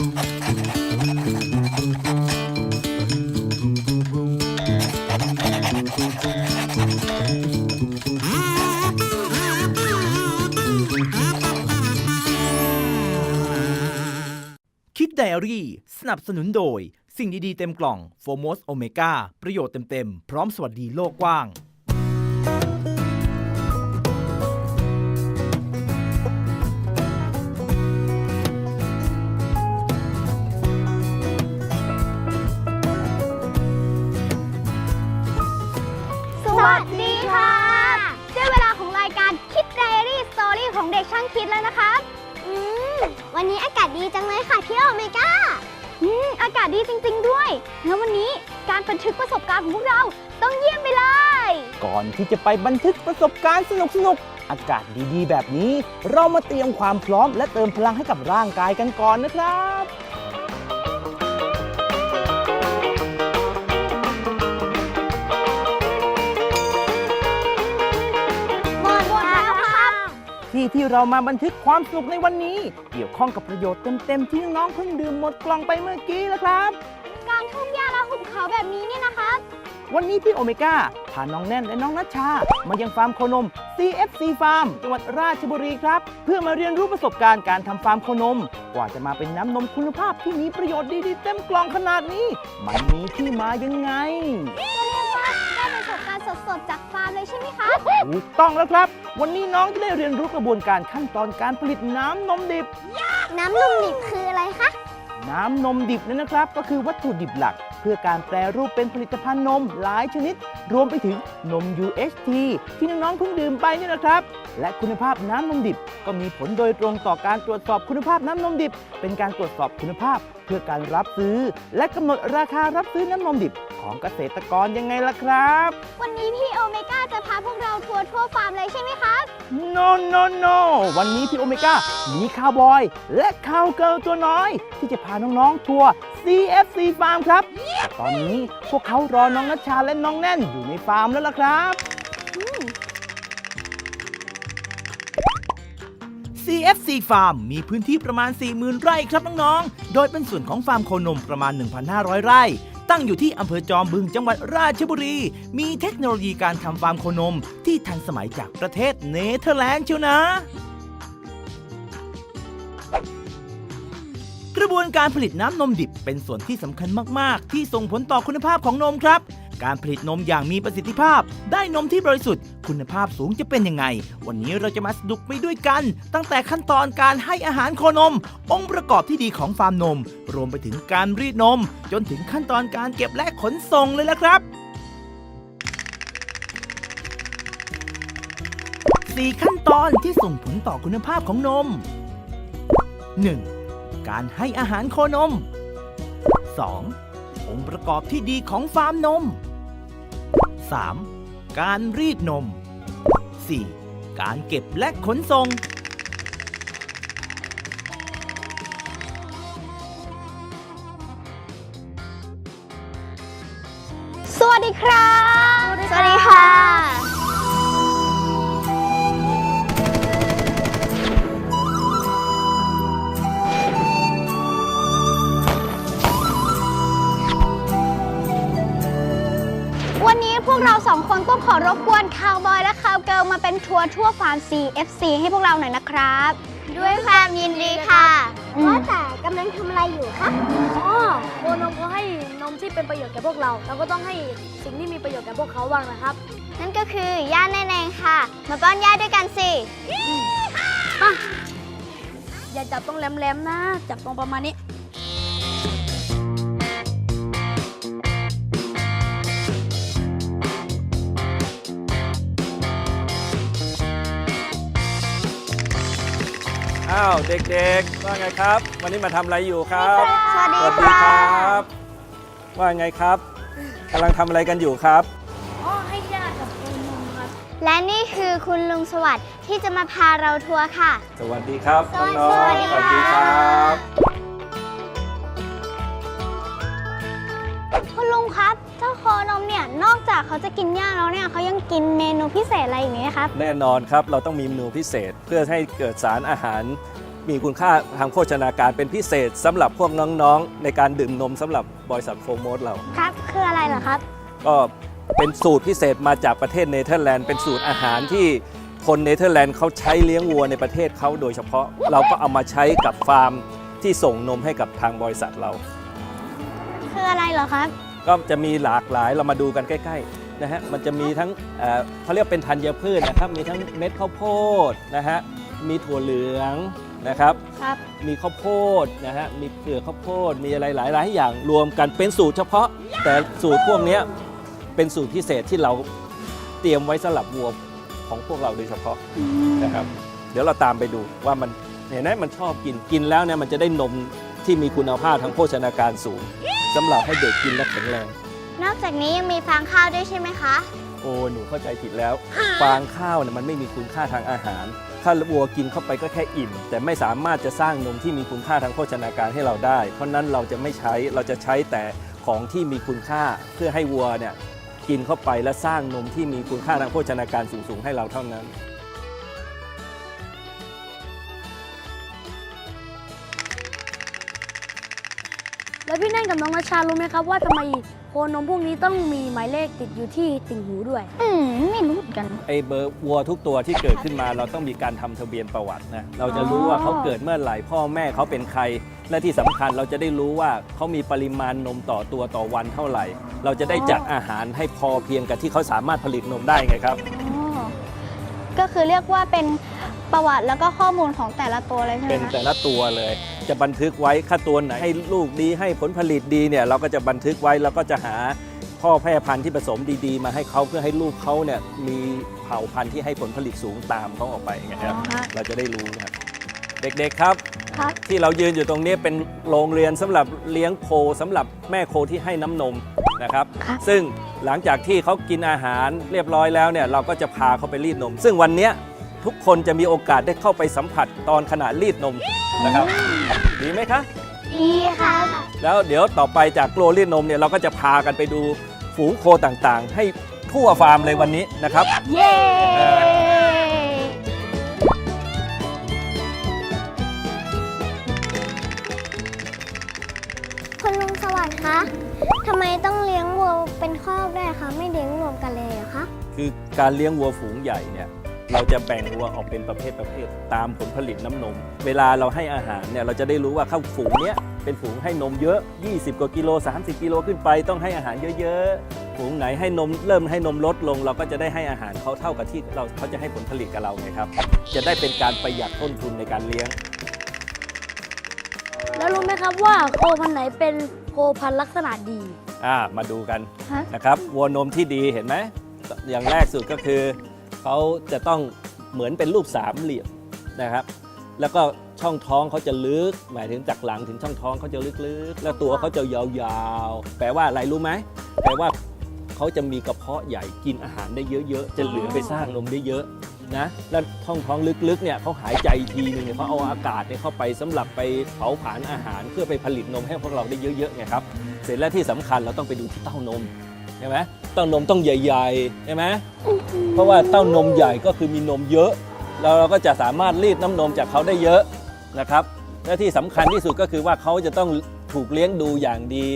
คิดไดอารี่ สนับสนุนโดย สิ่งดีๆเต็มกล่องโฟม o สโอเมก้าประโยชน์เต็ม ๆ พร้อมสวัสดีโลกกว้าง วัสดีค่ะได้เวลาของรายการคิดไดอารี่สตอรี่ของเด็กช่างคิดแล้วนะคะอืมวันนี้อากาศดีจังเลยค่ะพี่โอเมก้าอืมอากาศดีจริง ๆ ด้วย แล้ววันนี้การบันทึกประสบการณ์ของพวกเราต้องเยี่ยมไปเลย ก่อนที่จะไปบันทึกประสบการณ์สนุกๆอากาศดีๆ แบบนี้ เรามาเตรียมความพร้อมและเติมพลังให้กับร่างกายกันก่อนนะครับ ที่ที่เรามาบันทึกความสนุกในวันนี้ เกี่ยวข้องกับประโยชน์เต็มๆที่น้องๆเพิ่งดื่มหมดกล่องไปเมื่อกี้แล้วครับ การทุ่งหญ้าและหุบเขาแบบนี้เนี่ยนะครับ วันนี้พี่โอเมก้าพาน้องแน่นและน้องนัชชา มายังฟาร์มโคนม CFC Farm จังหวัดราชบุรีครับ เพื่อมาเรียนรู้ประสบการณ์การทำฟาร์มโคนม กว่าจะมาเป็นน้ำนมคุณภาพที่มีประโยชน์ดีๆเต็มกล่องขนาดนี้ มันมีที่มายังไงากฟาร์มเลยใช่ไหมคะ ถูกต้องแล้วครับ วันนี้น้องจะได้เรียนรู้กระบวนการขั้นตอนการผลิตน้ำนมดิบ น้ำนมดิบคืออะไรคะ น้ำนมดิบนั้นนะครับ ก็คือวัตถุดิบหลัก เพื่อการแปรรูปเป็นผลิตภัณฑ์นมหลายชนิด รวมไปถึงนม UHT ที่น้องๆเพิ่งดื่มไปนี่นะครับ และคุณภาพน้ำนมดิบ ก็มีผลโดยตรงต่อการตรวจสอบคุณภาพน้ำนมดิบ เป็นการตรวจสอบคุณภาพเพื่อการรับซื้อ และกำหนดราคารับซื้อน้ำนมดิบของเกษตรกรยังไงล่ะครับ วันนี้พี่โอเมก้าจะพาพวกเราทัวร์ทั่วฟาร์มเลยใช่ไหมคะ no no no วันนี้พี่โอเมก้ามีคาวบอย และคาวเกิลตัวน้อย ที่จะพาน้องๆทัวร์ CFC Farm ครับแต่ตอนนี้พวกเขารอน้องนัชชาและน้องแน่นอยู่ในฟาร์มแล้วล่ะครับ CFC Farm มีพื้นที่ประมาณ 40,000 ไร่ครับน้องๆ โดยเป็นส่วนของฟาร์มโคนมประมาณ 1,500 ไร่ ตั้งอยู่ที่อำเภอจอมบึงจังหวัดราชบุรี มีเทคโนโลยีการทำฟาร์มโคนมที่ทันสมัยจากประเทศเนเธอร์แลนด์เชียวนะกระบวนการผลิตน้ำนมดิบเป็นส่วนที่สำคัญมาก ๆ ที่ส่งผลต่อคุณภาพของนมครับ การผลิตนมอย่างมีประสิทธิภาพ ได้นมที่บริสุทธิ์ คุณภาพสูงจะเป็นยังไง วันนี้เราจะมาสนุกไปด้วยกัน ตั้งแต่ขั้นตอนการให้อาหารโคนม องค์ประกอบที่ดีของฟาร์มนม รวมไปถึงการรีดนม จนถึงขั้นตอนการเก็บและขนส่งเลยละครับ4ขั้นตอนที่ส่งผลต่อคุณภาพของนม 1. การให้อาหารโคนม 2. องค์ประกอบที่ดีของฟาร์มนม 3. การรีดนม 4. การเก็บและขนส่ง สวัสดีครับ รบกวนคาวบอยและคาวเกิลมาเป็นทัวร์ทั่วฟาร์ม CFC ให้พวกเราหน่อยนะครับ ด้วยความยินดีค่ะ ว่าแต่กำลังทำอะไรอยู่คะอ๋อโคนมเขาให้นมที่เป็นประโยชน์แก่พวกเรา เราก็ต้องให้สิ่งที่มีประโยชน์แก่พวกเขาบ้างนะครับ นั่นก็คือย่าแน่นเองค่ะ มาป้อนย่าด้วยกันสิอย่าจับตรงแหลมๆนะ จับตรงประมาณนี้าวเด็กๆ ว่าไงครับ วันนี้มาทำอะไรอยู่ครับสวัสดีสวัสดีครับ ว่าไงครับกำลังทำอะไรกันอยู่ครับ อ๋อให้ย่ากับโคนมครับ และนี่คือคุณลุงสวัสดิ์ที่จะมาพาเราทัวร์ค่ะ สวัสดีครับสวัสดีน้องๆค่ะสวัสดีครับคุณลุงครับ เจ้าโคนมเนี่ยนอกจากเขาจะกินหญ้าแล้วเนี่ยเขายังกินเมนูพิเศษอะไรอย่างเงี้ยครับ แน่นอนครับเราต้องมีเมนูพิเศษเพื่อให้เกิดสารอาหาร มีคุณค่าทางโภชนาการเป็นพิเศษสำหรับพวกน้องๆ ในการดื่มนมสำหรับบริษัทโฟร์โมสเรา ครับคืออะไรเหรอครับ ก็เป็นสูตรพิเศษมาจากประเทศเนเธอร์แลนด์เป็นสูตรอาหารที่คนเนเธอร์แลนด์เขาใช้เลี้ยงวัวในประเทศเขาโดยเฉพาะเราก็เอามาใช้กับฟาร์มที่ส่งนมให้กับทางบริษัทเรา คืออะไรเหรอครับ ก็จะมีหลากหลายเรามาดูกันใกล้ๆนะฮะมันจะมีทั้งเอ่อเขาเรียกเป็นธัญพืชนะครับมีทั้งเม็ดข้าวโพดนะฮะมีถั่วเหลือง นะครับ ครับ มีข้าวโพดนะฮะ มีเปลือกข้าวโพด มีอะไรหลายหลายอย่างรวมกันเป็นสูตรเฉพาะ แต่สูตรพวกเนี้ยเป็นสูตรพิเศษที่เราเตรียมไว้สำหรับวัวของพวกเราโดยเฉพาะนะครับ เดี๋ยวเราตามไปดูว่ามันเห็นไหมมันชอบกินกินแล้วเนี่ยมันจะได้นมที่มีคุณภาพทางโภชนาการสูงสำหรับให้เด็กกินและแข็งแรง นอกจากนี้ยังมีฟางข้าวด้วยใช่ไหมคะ โอ้หนูเข้าใจผิดแล้ว ฟางข้าวเนี่ยมันไม่มีคุณค่าทางอาหาร ถ้าวัวกินเข้าไปก็แค่อิ่ม แต่ไม่สามารถจะสร้างนมที่มีคุณค่าทางโภชนาการให้เราได้ เพราะนั้นเราจะไม่ใช้เราจะใช้แต่ของที่มีคุณค่าเพื่อให้วัวเนี่ยกินเข้าไปและสร้างนมที่มีคุณค่าทางโภชนาการสูงๆให้เราเท่านั้น แล้วพี่แน่นกับน้องนัชชารู้ไหมครับว่าทำไมโคนมพวกนี้ต้องมีหมายเลขติดอยู่ที่ติ่งหูด้วย อืมไม่รู้เหมือนกัน ไอ้เบอร์วัวทุกตัวที่เกิดขึ้นมา เราต้องมีการทำทะเบียนประวัตินะเราจะรู้ว่าเขาเกิดเมื่อไหร่พ่อแม่เขาเป็นใคร และที่สำคัญเราจะได้รู้ว่าเขามีปริมาณนมต่อตัวต่อวันเท่าไหร่ เราจะได้จัดอาหารให้พอเพียงกับที่เขาสามารถผลิตนมได้ไงครับก็คือเรียกว่าเป็นประวัติแล้วก็ข้อมูลของแต่ละตัวเลยใช่ไหมเป็นคะแต่ละตัวเลย จะบันทึกไว้ค่าตัวไหนให้ลูกดีให้ผลผลิตดีเนี่ยเราก็จะบันทึกไว้แล้วก็จะหาพ่อแพร่พันธุ์ที่ผสมดีๆ มาให้เขาเพื่อให้ลูกเขาเนี่ยมีเผ่าพันธุ์ที่ให้ผลผลิตสูงตามเขาออกไปไงครับอ๋อฮะ เราจะได้รู้นะครับเด็กๆครับ ครับ ที่เรายืนอยู่ตรงนี้เป็นโรงเรียนสำหรับเลี้ยงโคสำหรับแม่โคที่ให้น้ำนมนะครับ ครับ ซึ่งหลังจากที่เขากินอาหารเรียบร้อยแล้วเนี่ยเราก็จะพาเขาไปรีดนม ซึ่งวันเนี้ย ทุกคนจะมีโอกาสได้เข้าไปสัมผัสตอนขณะรีดนมนะครับ ดีไหมคะ ดีค่ะ แล้วเดี๋ยวต่อไปจากโกลรีดนมเนี่ยเราก็จะพากันไปดูฝูงโคต่างๆ ให้ทั่วฟาร์มเลยวันนี้นะครับ เย้คุณลุงสวัสดิ์คะทำไมต้องเลี้ยงวัวเป็นครอบด้วยคะ ไม่เลี้ยงรวมกันเลยเหรอคะ คือการเลี้ยงวัวฝูงใหญ่เนี่ย เราจะแบ่งวัวออกเป็นประเภทประเภทตามผลผลิตน้ำนม เวลาเราให้อาหารเนี่ยเราจะได้รู้ว่าเข้าฝูงเนี้ยเป็นฝูงให้นมเยอะ 20 กว่ากิโล 30 กิโลขึ้นไปต้องให้อาหารเยอะๆ ฝูงไหนให้นมเริ่มให้นมลดลง เราก็จะได้ให้อาหารเขาเท่ากับที่เราเขาจะให้ผลผลิตกับเราไงครับ จะได้เป็นการประหยัดต้นทุนในการเลี้ยง แล้วรู้ไหมครับว่าโคพันธุ์ไหนเป็นโคพันธุ์ลักษณะดี อ่ามาดูกันฮะ นะครับวัวนมที่ดีเห็นไหมอย่างแรกสุดก็คือ เขาจะต้องเหมือนเป็นรูปสามเหลี่ยมนะครับ แล้วก็ช่องท้องเขาจะลึก หมายถึงจากหลังถึงช่องท้องเขาจะลึกๆ แล้วตัวเขาจะยาวๆ แปลว่าอะไรรู้ไหมแปลว่าเขาจะมีกระเพาะใหญ่กินอาหารได้เยอะๆ จะเหลือไปสร้างนมได้เยอะนะแล้วช่องท้องลึกๆเนี่ยเขาหายใจทีนึงเนี่ยเขาเอาอากาศเนี่ยเข้าไปสำหรับไปเผาผลาญอาหารเพื่อไปผลิตนมให้พวกเราได้เยอะๆไงครับ เสร็จแล้วที่สำคัญเราต้องไปดูที่เต้านม ใช่ไหมเต้านมต้องใหญ่ๆใช่ไหมเพราะว่าเต้านมใหญ่ก็คือมีนมเยอะ แล้วเราก็จะสามารถรีดน้ำนมจากเขาได้เยอะนะครับและที่สำคัญที่สุดก็คือว่าเขาจะต้องถูกเลี้ยงดูอย่างดี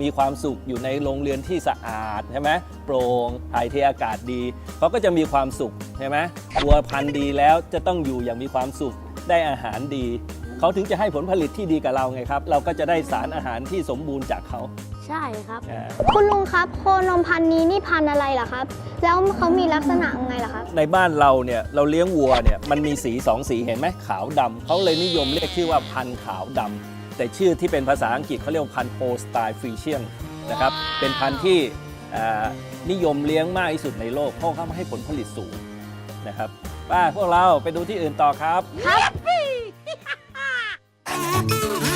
มีความสุขอยู่ในโรงเรือนที่สะอาดใช่ไหมโปร่งถ่ายเทอากาศดีเขาก็จะมีความสุขใช่ไหมวัวพันธุ์ดีแล้วจะต้องอยู่อย่างมีความสุขได้อาหารดี เขาถึงจะให้ผลผลิตที่ดีกับเราไงครับ เราก็จะได้สารอาหารที่สมบูรณ์จากเขาใช่ครับ อ่า คุณลุงครับโคนมพันธุ์นี้นี่พันธุ์อะไรล่ะครับ แล้วเขามีลักษณะยังไงล่ะครับ ในบ้านเราเนี่ยเราเลี้ยงวัวเนี่ยมันมีสีสองสีเห็นไหมขาวดำเขาเลยนิยมเรียกชื่อว่าพันธุ์ขาวดำแต่ชื่อที่เป็นภาษาอังกฤษเขาเรียกว่าพันธุ์โฮสไตล์ฟรีเชียนนะครับเป็นพันธุ์ที่อ่านิยมเลี้ยงมากที่สุดในโลกเพราะเขาให้ผลผลิตสูงนะครับป้าพวกเราไปดูที่อื่นต่อครับ ครับ Oh.